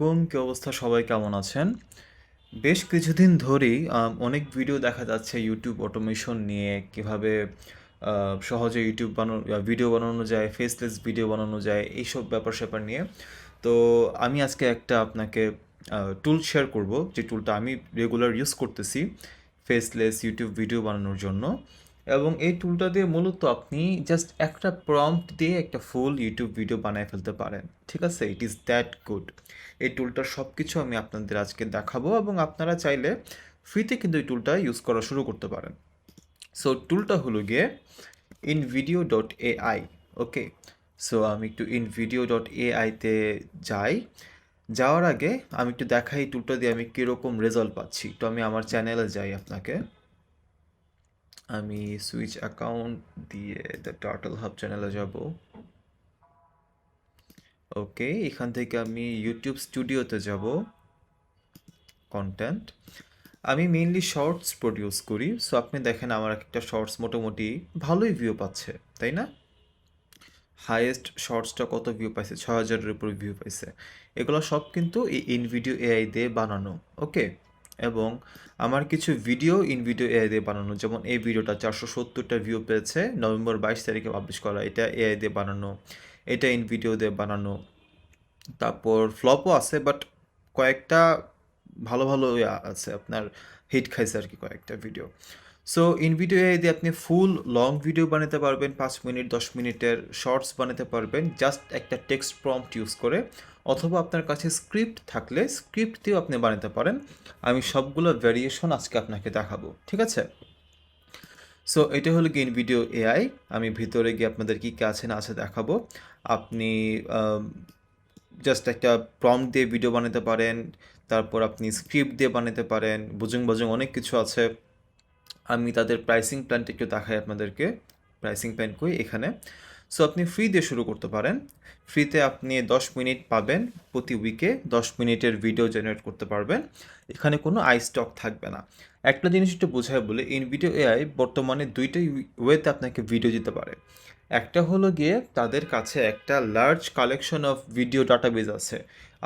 আলাইকুম, কি অবস্থা? সবাই কেমন আছেন? বেশ কিছুদিন ধরেই অনেক ভিডিও দেখা যাচ্ছে ইউটিউব অটোমেশন নিয়ে, কীভাবে সহজে ইউটিউব বানানো ভিডিও বানানো যায় ফেসলেস ভিডিও বানানো যায়, এইসব ব্যাপার স্যাপার নিয়ে। তো আমি আজকে একটা আপনাকে টুল শেয়ার করব। যে টুলটা আমি রেগুলার ইউজ করতেছি ফেসলেস ইউটিউব ভিডিও বানানোর জন্য। এবং এই টুলটা দিয়ে মূলত আপনি জাস্ট একটা প্রম্পট দিয়ে একটা ফুল ইউটিউব ভিডিও বানায় ফেলতে পারেন। ঠিক আছে? ইট ইজ দ্যাট গুড এই টুলটার সব কিছু আমি আপনাদের আজকে দেখাবো এবং আপনারা চাইলে ফ্রিতে কিন্তু এই টুলটা ইউজ করা শুরু করতে পারেন। সো টুলটা হলো গিয়ে InVideo dot AI okay so আমি একটু ইনভিডিও ডট এআইতে যাই। যাওয়ার আগে আমি একটু দেখাই টুলটা দিয়ে আমি কীরকম রেজাল্ট পাচ্ছি। তো আমি আমার চ্যানেলে যাই আপনাকে। আমি সুইচ অ্যাকাউন্ট দিয়ে দ্য টার্টল হাব চ্যানেলে যাব। ওকে, এখান থেকে আমি ইউটিউব স্টুডিওতে যাব। কন্টেন্ট আমি মেইনলি শর্টস প্রডিউস করি। সো আপনি দেখেন আমার একটা শর্টস মোটামুটি ভালোই ভিউ পাচ্ছে, তাই না? হাইয়েস্ট শর্টসটা কত ভিউ পাইছে? ছ হাজারের উপর ভিউ পাইছে। এগুলো সব কিন্তু এই ইনভিডিও এআই দিয়ে বানানো, ওকে? এবং আমার কিছু ভিডিও ইনভিডিও এআই দিয়ে বানানো, যেমন এই ভিডিওটা চারশো সত্তরটা ভিউ পেয়েছে, নভেম্বর বাইশ তারিখে পাবলিশ করা, এটা এআই দিয়ে বানানো, এটা ইনভিডিও দিয়ে বানানো। তারপর ফ্লপও আছে বাট কয়েকটা ভালো ভালো আছে, আপনার হিট খাইছে আর কি কয়েকটা video so in video AI দিয়ে আপনি ফুল লং ভিডিও বানাতে পারবেন, পাঁচ মিনিট, দশ মিনিটের শর্টস বানাতে পারবেন জাস্ট একটা টেক্সট প্রম্পট ইউজ করে। অথবা আপনার কাছে স্ক্রিপ্ট থাকলে স্ক্রিপ্ট দিয়েও আপনি বানাতে পারেন। আমি সবগুলো ভ্যারিয়েশন আজকে আপনাকে দেখাবো, ঠিক আছে? সো এটা হলো গেইন ভিডিও এআই আমি ভিতরে গিয়ে আপনাদের কী কী আছে না আছে দেখাবো। আপনি জাস্ট একটা প্রম্পট দিয়ে ভিডিও বানাতে পারেন, তারপর আপনি স্ক্রিপ্ট দিয়ে বানাতে পারেন বুজুং বাজুং অনেক কিছু আছে। আমি তাদের প্রাইসিং প্ল্যানটা একটু দেখাই আপনাদেরকে প্রাইসিং প্ল্যান কই এখানে। সো আপনি ফ্রি দিয়ে শুরু করতে পারেন। ফ্রিতে আপনি দশ মিনিট পাবেন প্রতি উইকে দশ মিনিটের ভিডিও জেনারেট করতে পারবেন। এখানে কোনো আই স্টক থাকবে না। একটা জিনিস একটু বোঝায় বলে ইন ভিডিও এআই বর্তমানে দুইটাই ওয়েতে আপনাকে ভিডিও দিতে পারে। একটা হলো গিয়ে তাদের কাছে একটা large collection of video database আছে।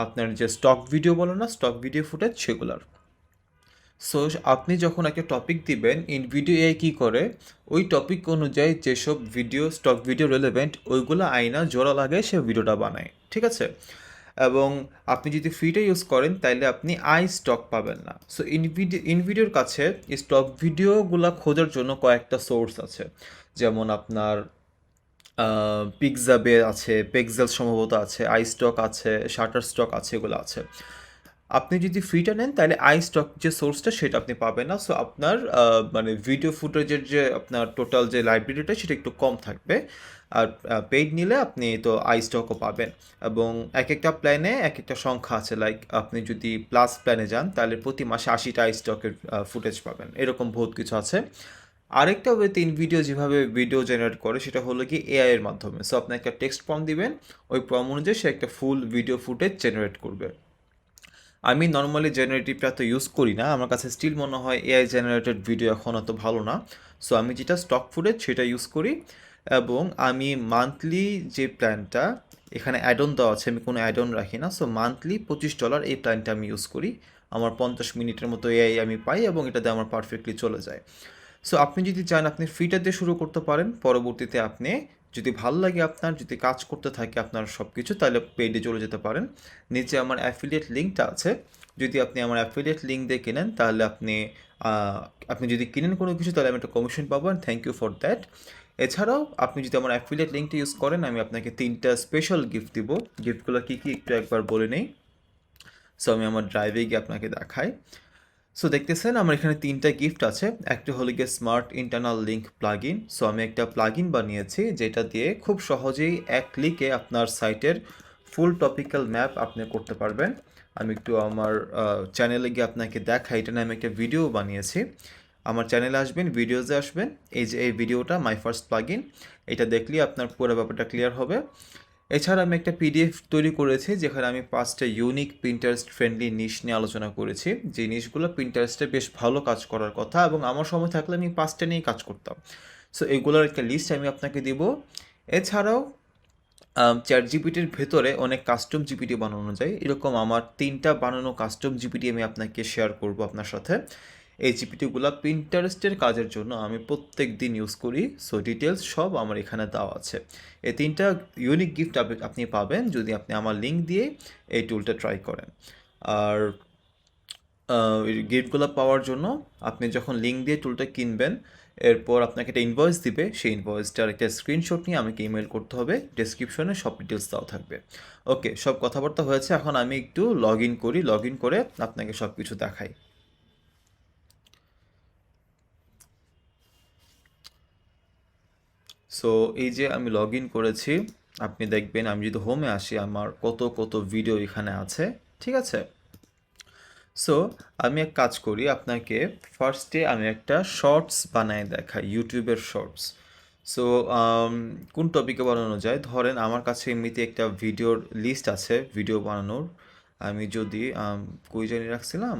আপনার যে স্টক ভিডিও বলো না স্টক ভিডিও ফুটেজ সেগুলার। সো আপনি যখন একটা টপিক দিবেন ইন ভিডিও এআই কী করে? ওই টপিক অনুযায়ী যেসব ভিডিও স্টক ভিডিও রেলেভেন্ট ওইগুলো আয়না জোড়া লাগে সে ভিডিওটা বানায়, ঠিক আছে? এবং আপনি যদি ফ্রিটা ইউজ করেন, তাইলে আপনি আই স্টক পাবেন না। সো ইনভিডিও ইনভিডিওর কাছে স্টক ভিডিওগুলো খোঁজার জন্য কয়েকটা সোর্স আছে। যেমন আপনার পিকজাবে আছে পেক্সেল সম্ভবত আছে আই স্টক আছে শাটার স্টক আছে, এগুলো আছে। আপনি যদি ফ্রিটা নেন, তাহলে আই স্টক যে সোর্সটা সেটা আপনি পাবেন না। সো আপনার মানে ভিডিও ফুটেজের যে আপনার টোটাল যে লাইব্রেরিটা সেটা একটু কম থাকবে। আর পেইড নিলে আপনি তো আই স্টকও পাবেন। এবং এক একটা প্ল্যানে এক একটা সংখ্যা আছে। লাইক আপনি যদি প্লাস প্ল্যানে যান, তাহলে প্রতি মাসে আশিটা আই স্টকের ফুটেজ পাবেন। এরকম বহুত কিছু আছে। আরেকটা ওয়ে তিন ভিডিও যেভাবে ভিডিও জেনারেট করে, সেটা হলো কি এআই এর মাধ্যমে। সো আপনি একটা টেক্সট ফর্ম দিবেন, ওই ফর্ম অনুযায়ী সে একটা ফুল ভিডিও ফুটেজ জেনারেট করবে। আমি নর্মালি জেনারেটিভটা তো ইউজ করি না। আমার কাছে স্টিল মনে হয় এআই জেনারেটেড ভিডিও এখন অত ভালো না। সো আমি যেটা স্টক ফুটেজ সেটা ইউজ করি এবং আমি মান্থলি যে প্ল্যানটা এখানে অ্যাডন দেওয়া আছে, আমি কোনো অ্যাডন রাখি না। সো মান্থলি পঁচিশ ডলার এই প্ল্যানটা আমি ইউজ করি। আমার পঞ্চাশ মিনিটের মতো এআই আমি পাই এবং এটাতে আমার পারফেক্টলি চলে যায়। সো আপনি যদি চান আপনি ফ্রিটা দিয়ে শুরু করতে পারেন। পরবর্তীতে আপনি যদি ভালো লাগে আপনার, যদি কাজ করতে থাকে আপনার সব কিছু তাহলে পেডে চলে যেতে পারেন। নিচে আমার অ্যাফিলিয়েট লিঙ্কটা আছে। যদি আপনি আমার অ্যাফিলিয়েট লিঙ্ক দিয়ে কেনেন, তাহলে আপনি আপনি যদি কিনেন কোনো কিছু, তাহলে আমি একটা কমিশন পাবেন থ্যাংক ইউ ফর দ্যাট এছাড়াও আপনি যদি আমার অ্যাফিলিয়েট লিঙ্কটা ইউজ করেন, আমি আপনাকে তিনটা স্পেশাল গিফট দিব। গিফটগুলো কী কী একটু একবার বলে নেই। সো আমি আমার ড্রাইভে গিয়ে আপনাকে দেখাই। সো দেখতেছেন, আমার এখানে তিনটা গিফট আছে। একটা হলো গিয়ে smart internal link plug in so আমি একটা প্লাগ ইন বানিয়েছি যেটা দিয়ে খুব সহজেই এক ক্লিকে আপনার সাইটের ফুল টপিক্যাল ম্যাপ আপনি করতে পারবেন। আমি একটু আমার চ্যানেলে গিয়ে আপনাকে দেখাই। এটা নিয়ে আমি একটা ভিডিও বানিয়েছি। আমার চ্যানেলে আসবেন ভিডিওতে আসবেন। এই যে, এই ভিডিওটা মাই ফার্স্ট প্লাগ ইন এটা দেখলেই আপনার পুরো ব্যাপারটা ক্লিয়ার হবে। এছাড়া আমি একটা পিডিএফ তৈরি করেছি যেখানে আমি পাঁচটা ইউনিক প্রিন্টারেস্ট ফ্রেন্ডলি নিশ নিয়ে আলোচনা করেছি। যে নিশগুলো প্রিন্টারেস্টে বেশ ভালো কাজ করার কথা এবং আমার সময় থাকলে আমি পাঁচটা নিয়েই কাজ করতাম। সো এগুলোর একটা লিস্ট আমি আপনাকে দিব। এছাড়াও চ্যাট জিপিটির ভেতরে অনেক কাস্টম জিপিটি বানানো যায়। এরকম আমার তিনটা বানানো কাস্টম জিপিটি আমি আপনাকে শেয়ার করব আপনার সাথে। এই জিপিটিগুলো পিন্টারেস্টের কাজের জন্য আমি প্রত্যেক দিন ইউজ করি। সো ডিটেলস সব আমার এখানে দেওয়া আছে। এই তিনটা ইউনিক গিফট আপনি পাবেন যদি আপনি আমার লিঙ্ক দিয়ে এই টুলটা ট্রাই করেন। আর গিফটগুলো পাওয়ার জন্য আপনি যখন লিঙ্ক দিয়ে টুলটা কিনবেন, এরপর আপনাকে একটা ইনভয়েস দিবে। সেই ইনভয়েসটার একটা স্ক্রিনশট নিয়ে আমাকে ইমেল করতে হবে। ডেসক্রিপশনে সব ডিটেলস দেওয়া থাকবে। ওকে সব কথাবার্তা হয়েছে। এখন আমি একটু লগ ইন করি। লগ ইন করে আপনাকে সব কিছু দেখাই। সো এই যে আমি লগ ইন করেছি, আপনি দেখবেন আমি যদি হোমে আসি, আমার কত কত ভিডিও এখানে আছে, ঠিক আছে? সো আমি এক কাজ করি, আপনাকে ফার্স্টে আমি একটা শর্টস বানায় দেখাই ইউটিউবের শর্টস সো কোন টপিকে বানানো যায়? ধরেন আমার কাছে এমনিতে একটা ভিডিওর লিস্ট আছে ভিডিও বানানোর। আমি যদি কই জানি রাখছিলাম?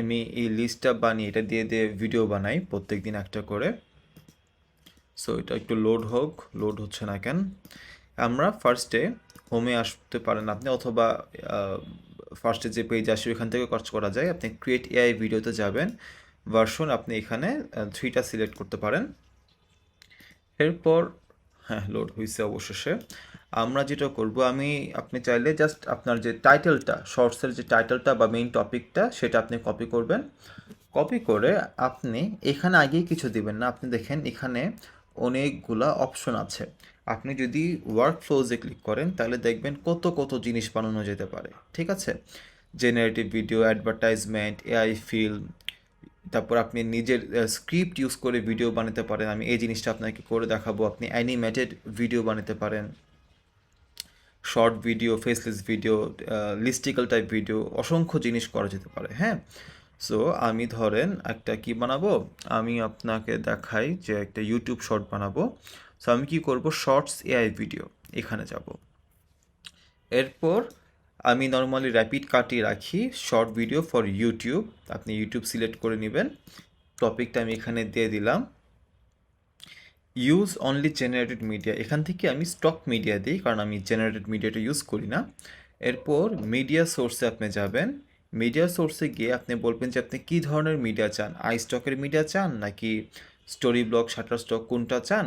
আমি এই লিস্টটা বানিয়ে এটা দিয়ে দিয়ে ভিডিও বানাই প্রত্যেক দিন একটা করে। সো এটা একটু লোড হোক লোড হচ্ছে না কেন? আমরা ফার্স্টে হোমে আসতে পারেন আপনি অথবা ফার্স্টে যে পেজ আসে ওইখান থেকে কাজ করা যায়। আপনি ক্রিয়েট এআই ভিডিওতে যাবেন ভার্সন আপনি এখানে থ্রিটা সিলেক্ট করতে পারেন। এরপর হ্যাঁ লোড হয়েছে অবশেষে। আমরা যেটা করব, আমি, আপনি চাইলে জাস্ট আপনার যে টাইটেলটা শর্টসের যে টাইটেলটা বা মেইন টপিকটা সেটা আপনি কপি করবেন। কপি করে আপনি এখানে আগেই কিছু দিবেন না। আপনি দেখেন এখানে অনেকগুলা অপশন আছে। আপনি যদি ওয়ার্ক ফ্লোজে ক্লিক করেন, তাহলে দেখবেন কত কত জিনিস বানানো যেতে পারে। ঠিক আছে? Generative video advertisement AI film তারপর আপনি নিজের স্ক্রিপ্ট ইউজ করে ভিডিও বানাতে পারেন। আমি এই জিনিসটা আপনাকে করে দেখাবো। আপনি অ্যানিমেটেড ভিডিও বানাতে পারেন। Short video faceless video listicle type video অসংখ্য জিনিস করা যেতে পারে হ্যাঁ? সো আমি ধরেন একটা কি বানাবো? আমি আপনাকে দেখাই যে একটা ইউটিউব শর্ট বানাবো। সো আমি কি করব? শর্টস এআই ভিডিও এখানে যাব। এরপর আমি নর্মালি র্যাপিড কাটিয়ে রাখি শর্ট ভিডিও ফর ইউটিউব আপনি ইউটিউব সিলেক্ট করে নেবেন। টপিকটা আমি এখানে দিয়ে দিলাম। ইউজ অনলি জেনারেটেড মিডিয়া এখান থেকে আমি স্টক মিডিয়া দিই, কারণ আমি জেনারেটেড মিডিয়াটা ইউজ করি না। এরপর মিডিয়া সোর্সে আপনি যাবেন। মিডিয়া সোর্সে গিয়ে আপনি বলবেন যে, আপনি কী ধরনের মিডিয়া চান? আই স্টকের মিডিয়া চান নাকি স্টোরি ব্লগ শাটার স্টক কোনটা চান?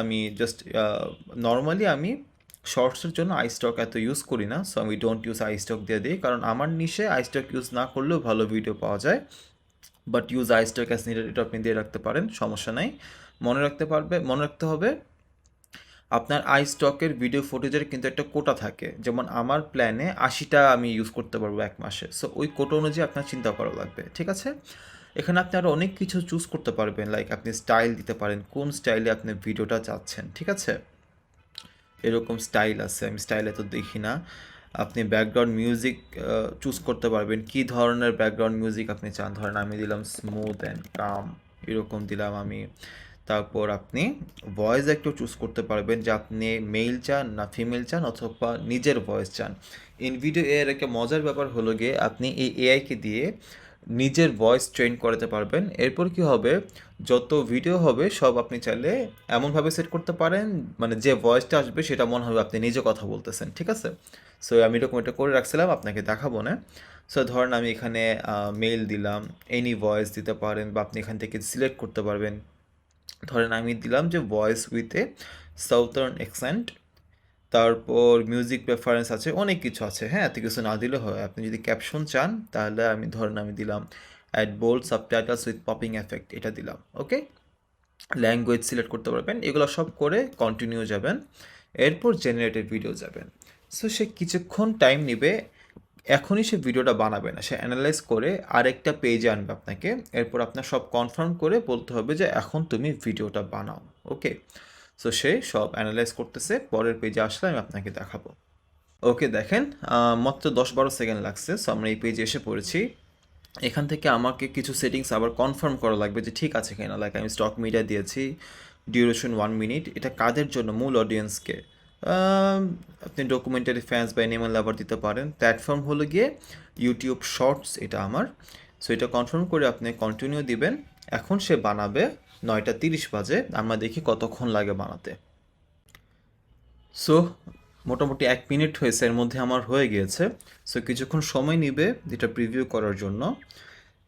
আমি জাস্ট নর্মালি আমি শর্টসের জন্য আই স্টক এত ইউজ করি না সো আমি ডোন্ট ইউজ আই স্টক দিয়ে দিই। কারণ আমার নিশে আই স্টক ইউজ না করলেও ভালো ভিডিও পাওয়া যায়। But use iStock as needed এটা আপনি দিয়ে রাখতে পারেন, সমস্যা নাই। মনে রাখতে পারবে, মনে রাখতে হবে আপনার আই স্টকের ভিডিও ফুটেজের কিন্তু একটা কোটা থাকে। যেমন আমার প্ল্যানে আশিটা আমি ইউজ করতে পারব এক মাসে। সো ওই কোটা অনুযায়ী আপনার চিন্তা করা লাগবে, ঠিক আছে? এখানে আপনি আরও অনেক কিছু চুজ করতে পারবেন। লাইক আপনি স্টাইল দিতে পারেন, কোন স্টাইলে আপনি ভিডিওটা চাচ্ছেন, ঠিক আছে? এরকম স্টাইল আছে, আমি স্টাইলে তো দেখি না। আপনি ব্যাকগ্রাউন্ড মিউজিক চুজ করতে পারবেন। কি ধরনের ব্যাকগ্রাউন্ড মিউজিক আপনি চান? ধরেন আমি দিলাম স্মুথ অ্যান্ড কাম এরকম দিলাম আমি। তারপর আপনি ভয়েস একটু চুজ করতে পারবেন যে আপনি মেল চান না ফিমেল চান অথবা নিজের ভয়েস চান। ইন ভিডিও এর একটা মজার ব্যাপার হলো গিয়ে আপনি এই এআইকে দিয়ে নিজের ভয়েস ট্রেন করাতে পারবেন। এরপর কি হবে? যত ভিডিও হবে, সব আপনি চাইলে এমনভাবে সেট করতে পারেন মানে যে ভয়েসটা আসবে সেটা মনে হবে আপনি নিজে কথা বলতেছেন, ঠিক আছে? সো আমি এরকম এটা করে রাখছিলাম, আপনাকে দেখাবো না। সো ধরেন আমি এখানে মেল দিলাম এনি ভয়েস দিতে পারেন বা আপনি এখান থেকে সিলেক্ট করতে পারবেন। ধরেন আমি দিলাম যে voice with a southern accent তারপর মিউজিক প্রেফারেন্স আছে, অনেক কিছু আছে হ্যাঁ এত কিছু না দিলে হয়। আপনি যদি ক্যাপশন চান, তাহলে আমি ধরেন আমি দিলাম add bold subtitles with popping effect এটা দিলাম ওকে ল্যাঙ্গুয়েজ সিলেক্ট করতে পারবেন, এগুলো সব করে কন্টিনিউ যাবেন, এরপর জেনারেটেড ভিডিও যাবেন। সো সে কিছুক্ষণ টাইম নেবে এখনই সে ভিডিওটা বানাবে না, সে অ্যানালাইজ করে আরেকটা পেজে আনবে আপনাকে। এরপর আপনার সব কনফার্ম করে বলতে হবে যে এখন তুমি ভিডিওটা বানাও ওকে সো সে সব অ্যানালাইজ করতেছে, পরের পেজে আসলে আমি আপনাকে দেখাবো। ওকে দেখেন মাত্র দশ বারো সেকেন্ড লাগছে সো আমরা এই পেজে এসে পড়েছি। এখান থেকে আমাকে কিছু সেটিংস আবার কনফার্ম করা লাগবে যে ঠিক আছে কিনা লাইক আমি স্টক মিডিয়া দিয়েছি ডিউরেশন ওয়ান মিনিট এটা কাদের জন্য, মূল অডিয়েন্সকে আপনি ডকুমেন্টারি ফ্যান্স বা এনিমাল লাভার দিতে পারেন। প্ল্যাটফর্ম হলো গিয়ে ইউটিউব শর্টস এটা আমার। সো এটা কনফার্ম করে আপনি কন্টিনিউ দিবেন। এখন সে বানাবে নয়টা তিরিশ বাজে। আমরা দেখি কতক্ষণ লাগে বানাতে। সো মোটামুটি এক মিনিট হয়েছে। এর মধ্যে আমার হয়ে গিয়েছে। সো কিছুক্ষণ সময় নিবে যেটা প্রিভিউ করার জন্য।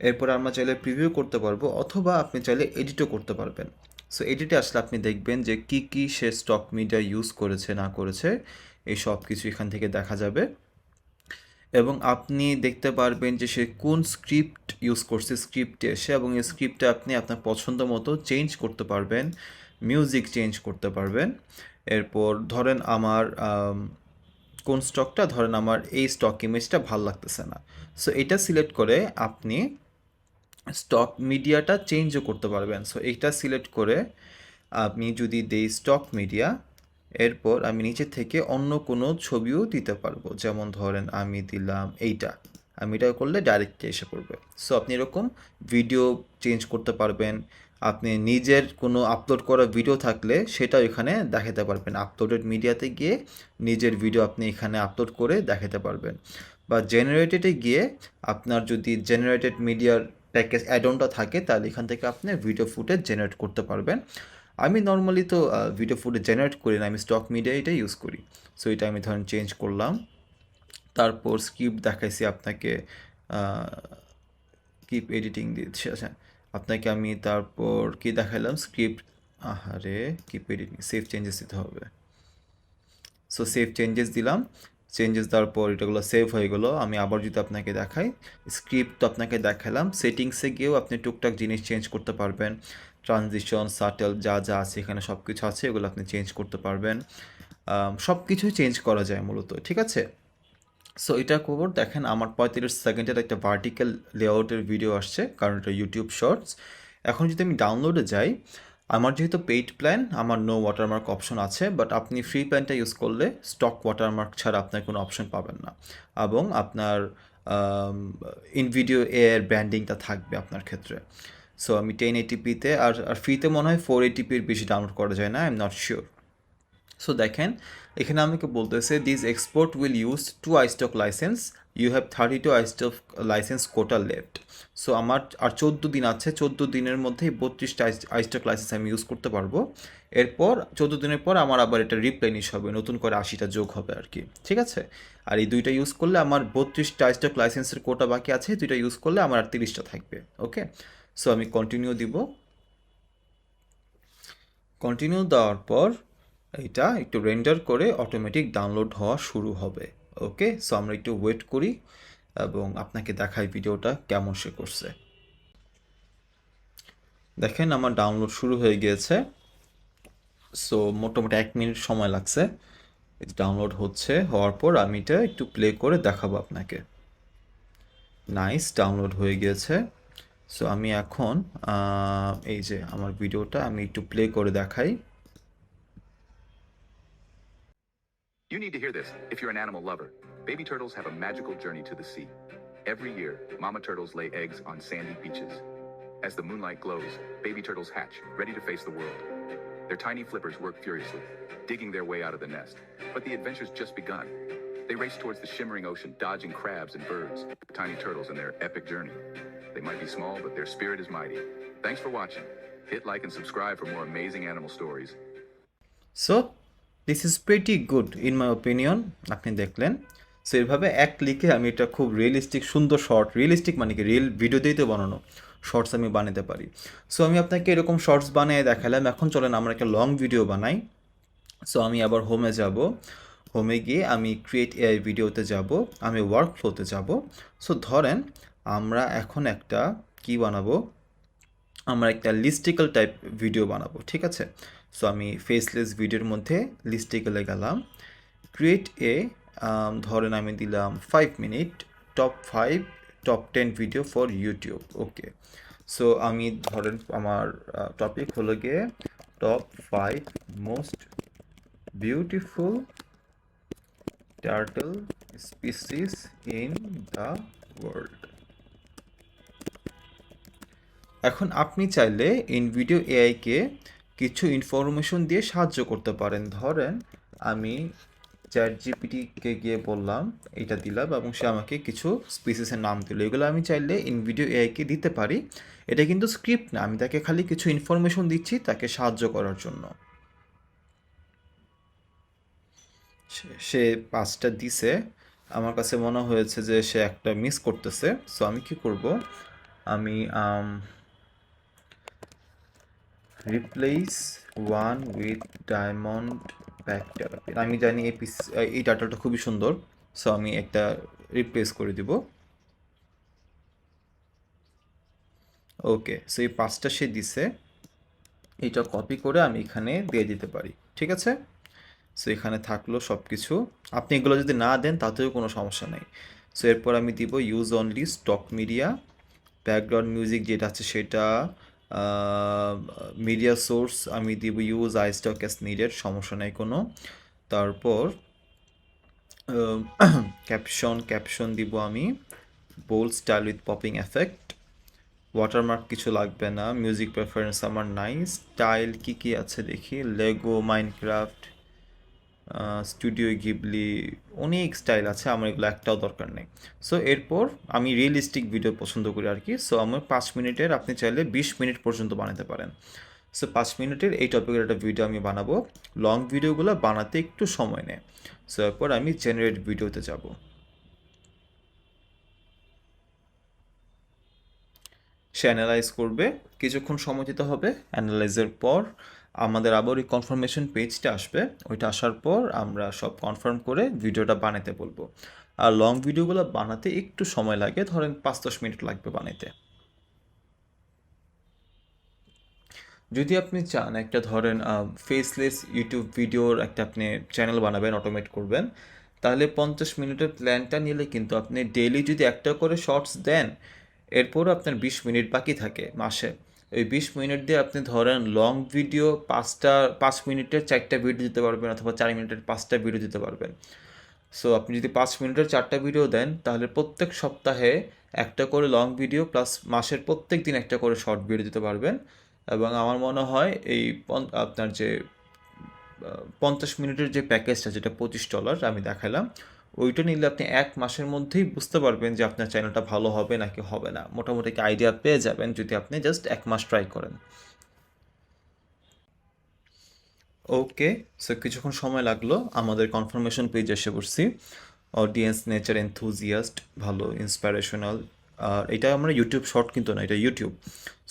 এরপর আমরা চাইলে প্রিভিউ করতে পারব অথবা আপনি চাইলে এডিটও করতে পারবেন। সো এডিটে আসলে আপনি দেখবেন যে কি কি সে স্টক মিডিয়া ইউজ করেছে, না করেছে, এই সব কিছু এখান থেকে দেখা যাবে। এবং আপনি দেখতে পারবেন যে সে কোন স্ক্রিপ্ট ইউজ করছে স্ক্রিপ্টে এসে এবং এই স্ক্রিপ্টে আপনি আপনার পছন্দ মতো চেঞ্জ করতে পারবেন মিউজিক চেঞ্জ করতে পারবেন। এরপর ধরেন আমার কোন স্টকটা ধরেন আমার এই স্টক ইমেজটা ভালো লাগতেছে না। সো এটা সিলেক্ট করে আপনি স্টক মিডিয়াটা চেঞ্জও করতে পারবেন। সো এইটা সিলেক্ট করে আপনি যদি দেই স্টক মিডিয়া এরপর আমি নিচে থেকে অন্য কোনো ছবিও দিতে পারব। যেমন ধরেন, আমি দিলাম এইটা। আমি এটা করলে ডাইরেক্ট এসে পড়বে। সো আপনি এরকম ভিডিও চেঞ্জ করতে পারবেন। আপনি নিজের কোনো আপলোড করা ভিডিও থাকলে সেটাও এখানে দেখাতে পারবেন। আপলোডেড মিডিয়াতে গিয়ে নিজের ভিডিও আপনি এখানে আপলোড করে দেখাতে পারবেন। বা জেনারেটেডে গিয়ে আপনার যদি জেনারেটেড মিডিয়ার প্যাকেজ অ্যাডনটা থাকে, তাহলে এখান থেকে আপনি ভিডিও ফুটেজ জেনারেট করতে পারবেন। আমি নর্মালি তো ভিডিও ফুটেজ জেনারেট করি না, আমি স্টক মিডিয়া এটা ইউজ করি। সো এটা আমি ধরেন চেঞ্জ করলাম। তারপর স্ক্রিপ্ট দেখাইছি আপনাকে কিপ এডিটিং দিচ্ছি আচ্ছা আপনাকে আমি তারপর কি দেখাইলাম? স্ক্রিপ্ট আহারে কিপ এডিটিং সেভ চেঞ্জেস দিতে হবে। সো সেভ চেঞ্জেস দিলাম। চেঞ্জেস দেওয়ার পর এটাগুলো সেভ হয়ে গেলো। আমি আবার যদি আপনাকে দেখাই স্ক্রিপ্ট তো আপনাকে দেখালাম। সেটিংসে গিয়েও আপনি টুকটাক জিনিস চেঞ্জ করতে পারবেন। ট্রানজিশন সাটেল যা যা আছে এখানে সব কিছু আছে, এগুলো আপনি চেঞ্জ করতে পারবেন। সব কিছুই চেঞ্জ করা যায় মূলত, ঠিক আছে? সো এটা খবর দেখেন আমার পঁয়ত্রিশ সেকেন্ডের একটা ভার্টিক্যাল লেআউটের ভিডিও আসছে, কারণ এটা ইউটিউব শর্টস এখন যদি আমি ডাউনলোডে যাই আমার যেহেতু পেইড প্ল্যান আমার নো ওয়াটারমার্ক অপশন আছে বাট আপনি ফ্রি প্ল্যানটা ইউজ করলে স্টক ওয়াটারমার্ক ছাড়া আপনার কোনো অপশন পাবেন না। এবং আপনার ইনভিডিও এর ব্র্যান্ডিংটা থাকবে আপনার ক্ষেত্রে। সো আমি টেন এটিপিতে আর আর ফ্রিতে মনে হয় ফোর এটিপির বেশি ডাউনলোড করা যায় না I am not sure so দেখেন এখানে আমাকে বলতেছে this export will use two iStock license you have thirty two iStock license quota left so আমার আর চোদ্দ দিন আছে, চোদ্দ দিনের মধ্যে বত্রিশটা আইস্টক লাইসেন্স আমি ইউজ করতে পারব। এরপর, চোদ্দ দিনের পর আমার আবার এটা রিপ্লেনিশ হবে, নতুন করে আশিটা যোগ হবে আর কি, ঠিক আছে? আর এই দুইটা ইউজ করলে আমার বত্রিশটা আইস্টক লাইসেন্সের কোটা বাকি আছে দুইটা ইউজ করলে আমার আর তিরিশটা থাকবে ওকে সো আমি কন্টিনিউ দিব। কন্টিনিউ দেওয়ার পর এটা একটু রেন্ডার করে অটোমেটিক ডাউনলোড হওয়া শুরু হবে। ওকে সো আমরা একটু ওয়েট করি এবং আপনাকে দেখাই ভিডিওটা কেমন সে করছে। দেখেন আমার ডাউনলোড শুরু হয়ে গিয়েছে। সো মোটামুটি এক মিনিট সময় লাগছে। ডাউনলোড হচ্ছে, হওয়ার পর আমি এটা একটু প্লে করে দেখাবো আপনাকে। নাইস ডাউনলোড হয়ে গিয়েছে। সো আমি এখন এই যে আমার ভিডিওটা আমি একটু প্লে করে দেখাই। You need to hear this if you're an animal lover. Baby turtles have a magical journey to the sea. Every year, mama turtles lay eggs on sandy beaches. As the moonlight glows, baby turtles hatch, ready to face the world. Their tiny flippers work furiously, digging their way out of the nest. But the adventure's just begun. They race towards the shimmering ocean, dodging crabs and birds, tiny turtles in their epic journey. They might be small, but their spirit is mighty. Thanks for watching. Hit like and subscribe for more amazing animal stories. So this is pretty good in my opinion আপনি দেখলেন। So এভাবে এক ক্লিকে আমি এটা খুব realistic সুন্দর short realistic মানে কি রিয়েল ভিডিও দিয়েই তো বানানো। শর্টস আমি বানাতে পারি। সো আমি আপনাকে এরকম শর্টস বানিয়ে দেখালাম। এখন চলেন আমরা একটা লং ভিডিও বানাই। সো আমি আবার হোমে যাব। হোমে গিয়ে আমি ক্রিয়েট এআই ভিডিওতে যাব। আমি ওয়ার্ক ফ্লোতে যাব। সো ধরেন আমরা এখন একটা কি বানাবো? আমরা একটা লিস্টিক্যাল টাইপ ভিডিও বানাবো, ঠিক আছে? সো আমি ফেসলেস ভিডিওর মধ্যে লিস্টিক্যালে গেলাম। ক্রিয়েট এ ধরেন আমি দিলাম five minute top five top ten video for YouTube okay so আমি ধরেন আমার টপিক হলো গিয়ে top five most beautiful turtle species in the world এখন আপনি চাইলে ইন ভিডিও এআইকে কিছু ইনফরমেশন দিয়ে সাহায্য করতে পারেন। ধরেন, আমি চ্যাট জিপিটিকে গিয়ে বললাম, এটা দিলাম এবং সে আমাকে কিছু স্পিসিসের নাম দিল। এগুলো আমি চাইলে ইন ভিডিও এআইকে দিতে পারি। এটা কিন্তু স্ক্রিপ্ট না, আমি তাকে খালি কিছু ইনফরমেশন দিচ্ছি তাকে সাহায্য করার জন্য। সে পাঁচটা দিছে। আমার কাছে মনে হয়েছে যে সে একটা মিস করতেছে। সো আমি কি করব? আমি replace one with diamond vector আমি জানি এই পিস এই ডাটাটা খুবই সুন্দর সো আমি একটা রিপ্লেস করে দিব। ওকে সো এই পাঁচটা সে দিছে, এটা কপি করে আমি এখানে দিয়ে দিতে পারি, ঠিক আছে? সো এখানে থাকল সব কিছু আপনি এগুলো যদি না দেন, তাতেও কোনো সমস্যা নেই। সো এরপর আমি দিব use only stock media background music যেটা আছে সেটা মিডিয়া সোর্স আমি দিব use iStock as needed সমস্যা নেই কোনো। তারপর ক্যাপশন ক্যাপশন দিব আমি bold style with popping effect watermark কিছু লাগবে না মিউজিক প্রেফারেন্স আমার নাই স্টাইল কী কী আছে দেখি লেগো মাইনক্রাফট স্টুডিও গিবলি অনেক স্টাইল আছে, আমার এগুলো একটাও দরকার নেই। সো এরপর আমি রিয়েলিস্টিক ভিডিও পছন্দ করি আর কি। সো আমার পাঁচ মিনিটের, আপনি চাইলে বিশ মিনিট পর্যন্ত বানাতে পারেন। সো পাঁচ মিনিটের এই টপিকের একটা ভিডিও আমি বানাবো। লং ভিডিওগুলো বানাতে একটু সময় নেয়। সো এরপর আমি জেনারেট ভিডিওতে যাব। সে অ্যানালাইজ করবে, কিছুক্ষণ সময় দিতে হবে। অ্যানালাইজের পর আমাদের আবার ওই কনফার্মেশন পেজটা আসবে। ওইটা আসার পর আমরা সব কনফার্ম করে ভিডিওটা বানাতে বলব। আর লং ভিডিওগুলো বানাতে একটু সময় লাগে, ধরেন পাঁচ দশ মিনিট লাগবে বানাতে যদি আপনি চান একটা ধরেন ফেসলেস ইউটিউব ভিডিওর একটা আপনি চ্যানেল বানাবেন অটোমেট করবেন, তাহলে পঞ্চাশ মিনিটের প্ল্যানটা নিলে কিন্তু আপনি ডেইলি যদি একটা করে শর্টস দেন, এরপরও আপনার বিশ মিনিট বাকি থাকে মাসে। ওই বিশ মিনিট দিয়ে আপনি ধরেন লং ভিডিও পাঁচটা, পাঁচ মিনিটের চারটা ভিডিও দিতে পারবেন অথবা চার মিনিটের পাঁচটা ভিডিও দিতে পারবেন। সো আপনি যদি পাঁচ মিনিটের চারটা ভিডিও দেন, তাহলে প্রত্যেক সপ্তাহে একটা করে লং ভিডিও প্লাস মাসের প্রত্যেক দিন একটা করে শর্ট ভিডিও দিতে পারবেন। এবং আমার মনে হয় এই আপনার যে পঞ্চাশ মিনিটের যে প্যাকেজটা যেটা পঁচিশ ডলার আমি দেখালাম ওইটা নিলে আপনি এক মাসের মধ্যেই বুঝতে পারবেন যে আপনার চ্যানেলটা ভালো হবে নাকি হবে না। মোটামুটি একটা আইডিয়া পেয়ে যাবেন যদি আপনি জাস্ট এক মাস ট্রাই করেন। ওকে সো কিছুক্ষণ সময় লাগল, আমাদের কনফার্মেশন পেজ এসে পড়ছি। অডিয়েন্স নেচার এনথুজিয়াস্ট ভালো ইন্সপিরেশনাল আর এটা আমরা ইউটিউব শর্ট কিন্তু না, এটা ইউটিউব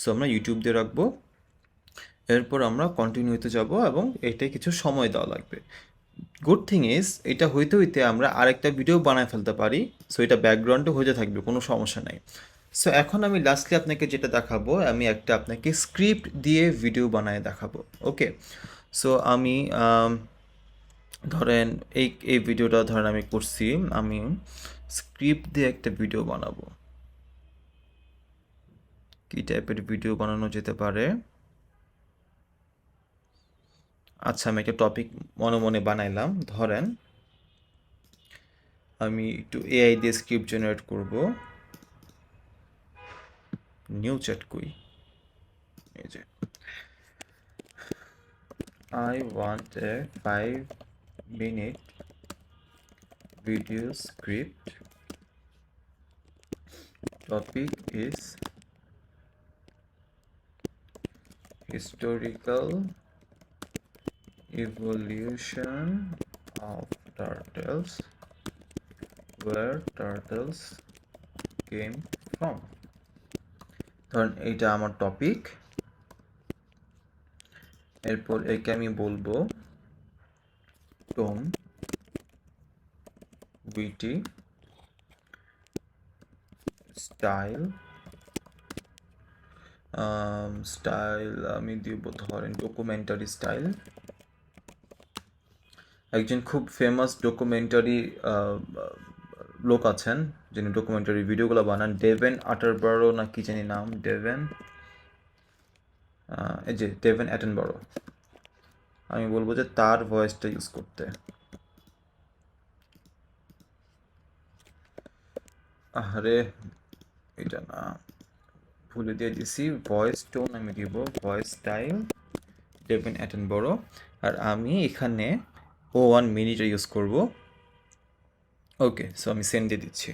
সো আমরা ইউটিউব দিয়ে রাখব। এরপর আমরা কন্টিনিউতে যাব এবং এটাই কিছু সময় দেওয়া লাগবে। গুড থিং ইজ এটা হইতে হইতে আমরা আরেকটা ভিডিও বানায় ফেলতে পারি সো এটা ব্যাকগ্রাউন্ডে হয়ে থাকবে, কোনো সমস্যা নাই। সো এখন আমি লাস্টলি আপনাকে যেটা দেখাবো, আমি একটা আপনাকে স্ক্রিপ্ট দিয়ে ভিডিও বানায় দেখাবো ওকে সো আমি ধরেন এই এই ভিডিওটা ধরেন আমি করছি, আমি স্ক্রিপ্ট দিয়ে একটা ভিডিও বানাবো। কি টাইপের ভিডিও বানানো যেতে পারে? আচ্ছা আমি একটা টপিক মনে মনে বানাইলাম, ধরেন আমি একটু এআই দিয়ে স্ক্রিপ্ট জেনারেট করব নিউ চ্যাট কই এই যে, I want a five minute video script. Topic is historical evolution of turtles. Where turtles came from. ধরুন, এইটা আমার টপিক এরপর একে আমি বলব টোন উইটি স্টাইল স্টাইল আমি দিব, ধরেন ডকুমেন্টারি স্টাইল একজন খুব ফেমাস ডকুমেন্টারি লোক আছেন, যিনি ডকুমেন্টারি ভিডিওগুলো বানান। ডেভেন আটারবারো না কি জানি নাম? ডেভেন এই যে ডেভেন অ্যাটেনবরো আমি বলব যে তার ভয়েসটা ইউজ করতে। আরে এটা না, ভুলে দিয়ে দিছি। ভয়েস টোন আমি দিব ভয়েস স্টাইল ডেভেন অ্যাটেনবরো আর আমি এখানে ও ওয়ান মিনিটা ইউজ করব। ওকে সো আমি সেন্ড দিয়ে দিচ্ছি।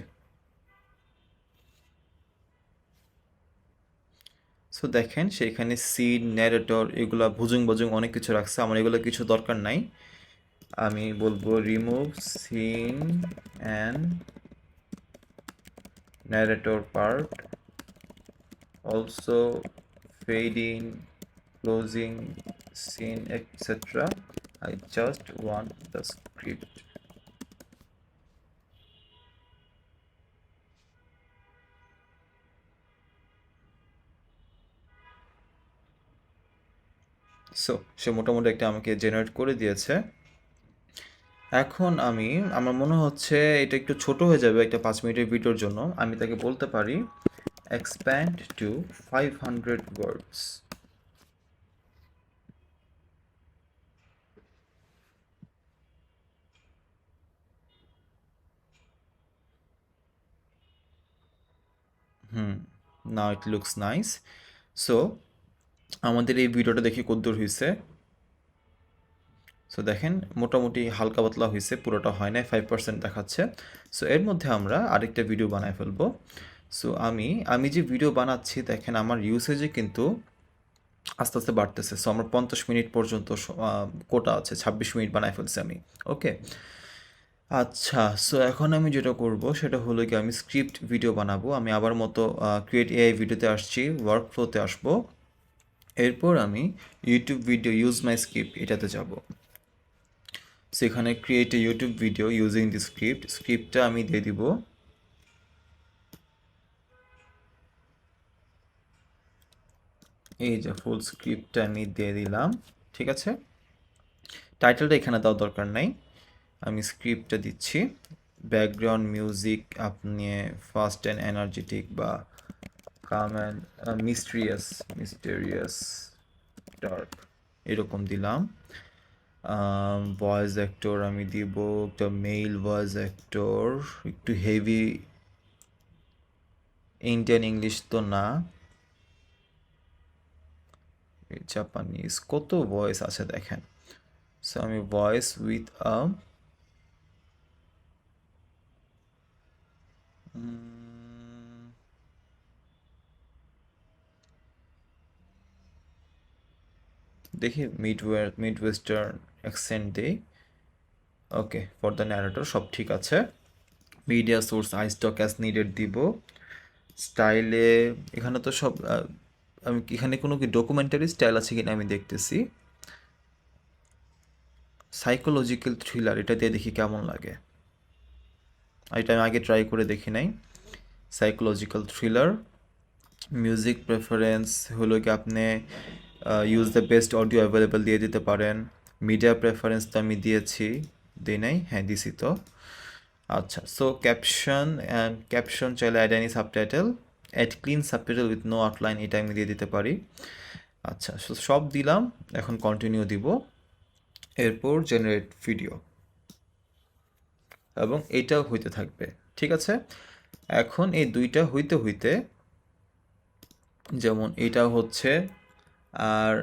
সো দেখেন সেখানে সিন ন্যারেটর এগুলো ভুজুং ভুজুং অনেক কিছু রাখছে। আমার এগুলো কিছু দরকার নাই। আমি বলব remove scene and narrator part also fading closing scene etc i just want the script. So সে মোটামুটি একটা আমাকে জেনারেট করে দিয়েছে। এখন আমি, আমার মনে হচ্ছে এটা একটু ছোট হয়ে যাবে একটা পাঁচ মিনিটের ভিডিওর জন্য। আমি তাকে বলতে পারি expand to five hundred words hmm now it looks nice so আমাদের এই ভিডিওটা দেখি কদ্দূর হয়েছে সো দেখেন, মোটামুটি হালকা পাতলা হয়েছে পুরোটা হয় নাই ফাইভ পার্সেন্ট দেখাচ্ছে। সো এর মধ্যে আমরা আরেকটা ভিডিও বানায় ফেলব। সো আমি আমি যে ভিডিও বানাচ্ছি, দেখেন, আমার ইউসেজে কিন্তু আস্তে আস্তে বাড়তেছে। সো আমার পঞ্চাশ মিনিট পর্যন্ত কোটা আছে, ছাব্বিশ মিনিট বানায় ফেলছি আমি। ওকে আচ্ছা সো এখন আমি যেটা করব সেটা হলো কি আমি স্ক্রিপ্ট ভিডিও বানাবো। আমি আবার মতো ক্রিয়েট এআই ভিডিওতে আসছি ওয়ার্ক ফ্লোতে আসব। এরপর আমি YouTube video use my script এটাতে যাব। সেখানে create a YouTube video using the script স্ক্রিপ্টটা আমি দিয়ে দিব। এই যে ফুল স্ক্রিপ্টটা আমি দিয়ে দিলাম, ঠিক আছে? টাইটেলটা এখানে দেওয়ার দরকার নাই। আমি স্ক্রিপ্টটা দিচ্ছি। ব্যাকগ্রাউন্ড মিউজিক আপনি ফাস্ট অ্যান্ড এনার্জেটিক বা calm and mysterious mysterious dark এরকম দিলাম। ভয়েস অ্যাক্টর আমি দিব, একটা মেল ভয়েস অ্যাক্টর একটু হেভি ইন্ডিয়ান ইংলিশ তো না। জাপানিজ কত ভয়েস আছে দেখেন। সো আমি ভয়েস উইথ আ দেখি মিড মিড ওয়েস্টার্ন অ্যাকসেন্ট দেই। ওকে ফর দ্য ন্যারেটর সব ঠিক আছে। Media source iStock as needed দিব। স্টাইলে এখানে তো সব আমি এখানে কোনো কি ডকুমেন্টারি স্টাইল আছে কিনা আমি দেখতেছি। সাইকোলজিক্যাল থ্রিলার এটা দিয়ে দেখি কেমন লাগে। এটা আমি আগে ট্রাই করে দেখি নাই। সাইকোলজিক্যাল থ্রিলার মিউজিক প্রেফারেন্স হলো কি আপনি use the best audio available দিয়ে দিতে পারেন। মিডিয়া প্রেফারেন্স তো আমি দিয়েছি, দিই নাই? হ্যাঁ দিছি তো। আচ্ছা সো ক্যাপশন অ্যান্ড ক্যাপশন চাইলে add any subtitle add clean subtitle with no outline এটা আমি দিয়ে দিতে পারি। আচ্ছা সব দিলাম, এখন কন্টিনিউ দিব। এরপর জেনারেট ভিডিও এবং এটাও হইতে থাকবে। ঠিক আছে? এখন এই দুইটা হইতে হইতে যেমন এটা হচ্ছে আর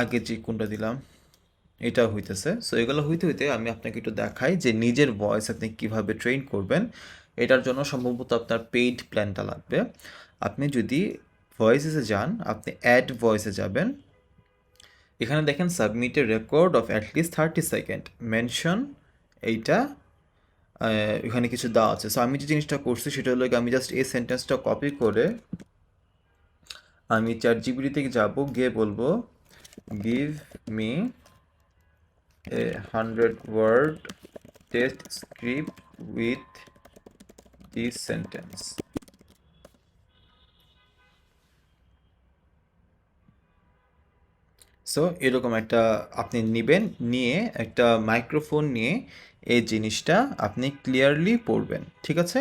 আগে যে কোনটা দিলাম, এটা হইতেছে। সো এগুলো হইতে হইতে আমি আপনাকে একটু দেখাই যে নিজের ভয়েস আপনি কীভাবে ট্রেন করবেন। এটার জন্য সম্ভবত আপনার পেইড প্ল্যানটা লাগবে। আপনি যদি ভয়েসেসে যান, আপনি অ্যাড ভয়েসে যাবেন। এখানে দেখেন সাবমিটের record of at least thirty second. Mention এইটা এখানে কিছু দেওয়া আছে। সো আমি যে জিনিসটা করছি সেটা হলো আমি জাস্ট এই সেন্টেন্সটা কপি করে আমি চার জিবিটি থেকে যাব, গিয়ে বলব give me a hundred word test script with this sentence so এরকম একটা আপনি নেবেন, নিয়ে একটা মাইক্রোফোন নিয়ে এই জিনিসটা আপনি ক্লিয়ারলি পড়বেন, ঠিক আছে?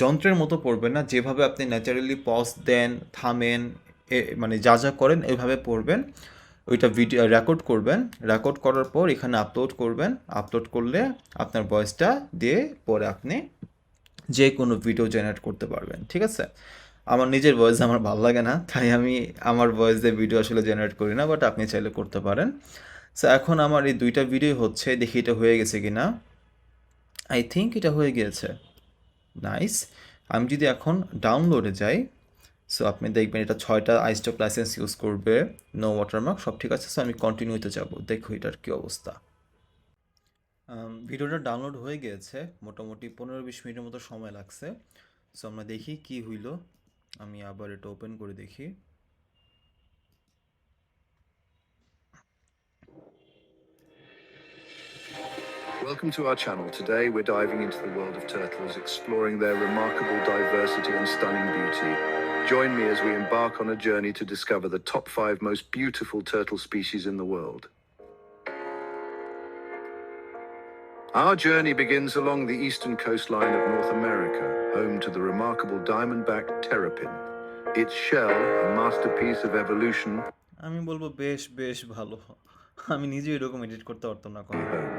যন্ত্রের মতো পড়বেন না, যেভাবে আপনি ন্যাচারালি পজ দেন, থামেন মানে যা যা করেন এভাবে পড়বেন। ওইটা ভিডিও রেকর্ড করবেন রেকর্ড করার পর এখানে আপলোড করবেন। আপলোড করলে আপনার ভয়েসটা দিয়ে পরে আপনি যে কোনো ভিডিও জেনারেট করতে পারবেন, ঠিক আছে? আমার নিজের ভয়েস আমার ভালো লাগে না, তাই আমি আমার ভয়েস দিয়ে ভিডিও আসলে জেনারেট করি না বাট আপনি চাইলে করতে পারেন। সো এখন আমার এই দুইটা ভিডিও হচ্ছে, দেখি এটা হয়ে গেছে কি না আই থিঙ্ক এটা হয়ে গিয়েছে নাইস আমি যদি এখন ডাউনলোডে যাই সো আপনি দেখবেন এটা ছয়টা আইস্টক লাইসেন্স ইউজ করবে নো ওয়াটারমার্ক সব ঠিক আছে। সো আমি কন্টিনিউতে যাব, দেখো এটার কী অবস্থা। ভিডিওটা ডাউনলোড হয়ে গিয়েছে মোটামুটি পনেরো বিশ মিনিটের মতো সময় লাগছে। সো আমরা দেখি কি হইল। আমি আবার এটা ওপেন করে দেখি Welcome to our channel. Today we're diving into the world of turtles, exploring their remarkable diversity and stunning beauty. Join me as we embark on a journey to discover the top five most beautiful turtle species in the world. Our journey begins along the eastern coastline of North America, home to the remarkable diamondback terrapin. Its shell, a masterpiece of evolution, আমি বলবো বেশ বেশ ভালো আমি নিজেও এরকম edit করতে পারতাম না কোনো home.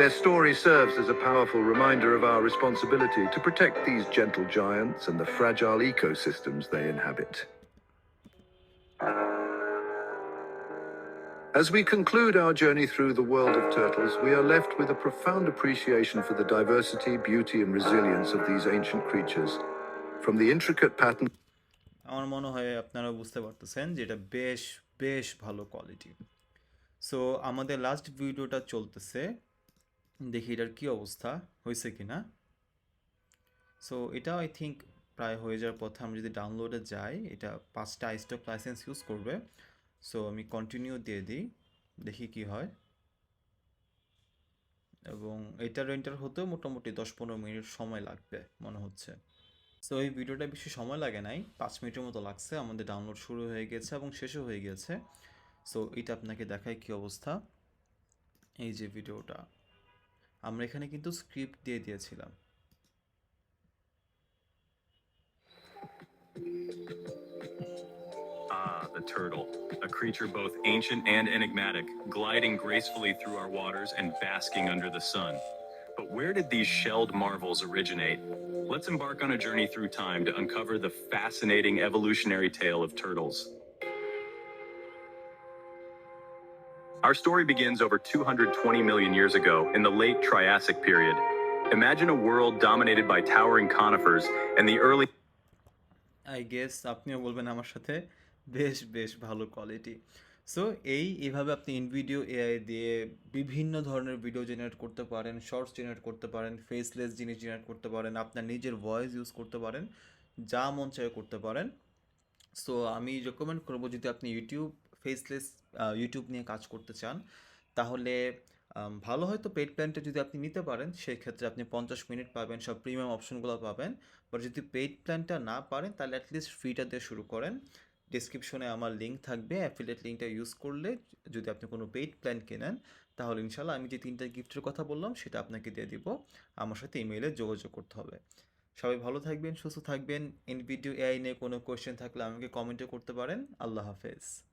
Their story serves as a powerful reminder of our responsibility to protect these gentle giants and the fragile ecosystems they inhabit. As we conclude our journey through the world of turtles, we are left with a profound appreciation for the diversity, beauty, and resilience of these ancient creatures. From the intricate pattern আমার মনে হয় আপনারা বুঝতে পারতেছেন যে এটা বেশ বেশ ভালো কোয়ালিটি সো আমাদের লাস্ট ভিডিওটা চলতেছে দেখি এটার কি অবস্থা হয়েছে কি না সো এটা আই থিঙ্ক প্রায় হয়ে যাওয়ার পথে আমি যদি ডাউনলোডে যাই এটা পাঁচটা আইস্টক লাইসেন্স ইউজ করবে সো আমি কন্টিনিউ দিয়ে দিই, দেখি কি হয়। এবং এটার এন্টার হতেও মোটামুটি দশ পনেরো মিনিট সময় লাগবে, মনে হচ্ছে। সো এই ভিডিওটা বেশি সময় লাগে নাই, পাঁচ মিনিটের মতো লাগছে, আমাদের ডাউনলোড শুরু হয়ে গেছে এবং শেষও হয়ে গেছে। সো এটা আপনাকে দেখায় কি অবস্থা। এই যে ভিডিওটা আমরা এখানে কিন্তু স্ক্রিপ্ট দিয়ে দিয়েছিলাম। Ah, the turtle, a creature both ancient and enigmatic, gliding gracefully through our waters and basking under the sun. But where did these shelled marvels originate? Let's embark on a journey through time to uncover the fascinating evolutionary tale of turtles. Our story begins over 220 million years ago in the late Triassic period. Imagine a world dominated by towering conifers and the early I guess আপনিও বলবেন আমার সাথে বেশ বেশ ভালো quality so এই এভাবে আপনি ইনভিডিও এআই দিয়ে বিভিন্ন ধরনের ভিডিও জেনারেট করতে পারেন শর্টস জেনারেট করতে পারেন ফেসলেস জিনিস জেনারেট করতে পারেন, আপনার নিজের ভয়েস ইউজ করতে পারেন, যা মন চায় করতে পারেন। সো আমি রেকমেন্ড করব যদি আপনি ইউটিউব ফেসলেস ইউটিউব নিয়ে কাজ করতে চান, তাহলে ভালো হয়তো পেড প্ল্যানটা যদি আপনি নিতে পারেন সেই ক্ষেত্রে আপনি পঞ্চাশ মিনিট পাবেন, সব প্রিমিয়াম অপশনগুলো পাবেন। বাট যদি পেইড প্ল্যানটা না পারেন, তাহলে অ্যাটলিস্ট ফ্রিটা দিয়ে শুরু করেন। ডিসক্রিপশনে আমার লিঙ্ক থাকবে অ্যাফিলেট লিঙ্কটা ইউজ করলে যদি আপনি কোনো পেইড প্ল্যান কেনেন, তাহলে ইনশাল্লাহ আমি যে তিনটা গিফটের কথা বললাম, সেটা আপনাকে দিয়ে দিব। আমার সাথে ইমেইলে যোগাযোগ করতে হবে। সবাই ভালো থাকবেন, সুস্থ থাকবেন। ইন ভিডিও এআই নিয়ে কোনো কোয়েশ্চেন থাকলে আমাকে কমেন্টও করতে পারেন। আল্লাহ হাফেজ।